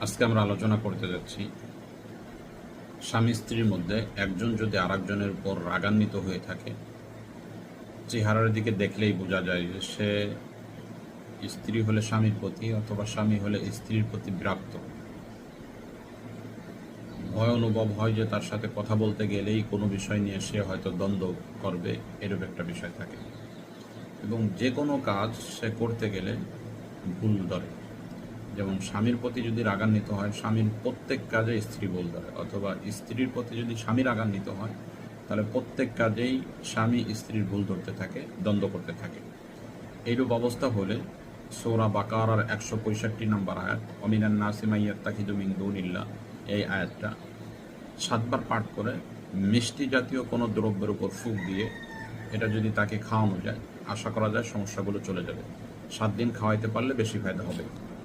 আজকে আমরা আলোচনা করতে যাচ্ছি স্বামী স্ত্রীর মধ্যে একজন যদি আরেকজনের উপর রাগান্বিত হয়ে থাকে, চেহারার দিকে দেখলেই বোঝা যায় যে সে স্ত্রী হলে স্বামীর প্রতি অথবা স্বামী হলে স্ত্রীর প্রতি বিরক্ত। ভয় অনুভব হয় যে তার সাথে কথা বলতে গেলেই কোনো বিষয় নিয়ে সে হয়তো দ্বন্দ্ব করবে, এরূপ একটা বিষয় থাকে। এবং যে কোনো কাজ সে করতে গেলে ভুল ধরে। যেমন স্বামীর প্রতি যদি রাগান্বিত হয়, স্বামীর প্রত্যেক কাজে স্ত্রী ভুল ধরে। অথবা স্ত্রীর প্রতি যদি স্বামী রাগান্বিত হয়, তাহলে প্রত্যেক কাজেই স্বামী স্ত্রীর ভুল ধরতে থাকে, দ্বন্দ্ব করতে থাকে। এইরূপ অবস্থা হলে সৌরা বাকার আর একশো পঁয়ষট্টি নম্বর আয়াত, অমিনান নাসিমাইয়াত তাকিদু মিন দুনিল্লাহ এই আয়াতটা সাতবার পাঠ করে মিষ্টি জাতীয় কোনো দ্রব্যের উপর ফুক দিয়ে এটা যদি তাকে খাওয়ানো যায়, আশা করা যায় সমস্যাগুলো চলে যাবে। সাত দিন খাওয়াইতে পারলে বেশি ফায়দা হবে।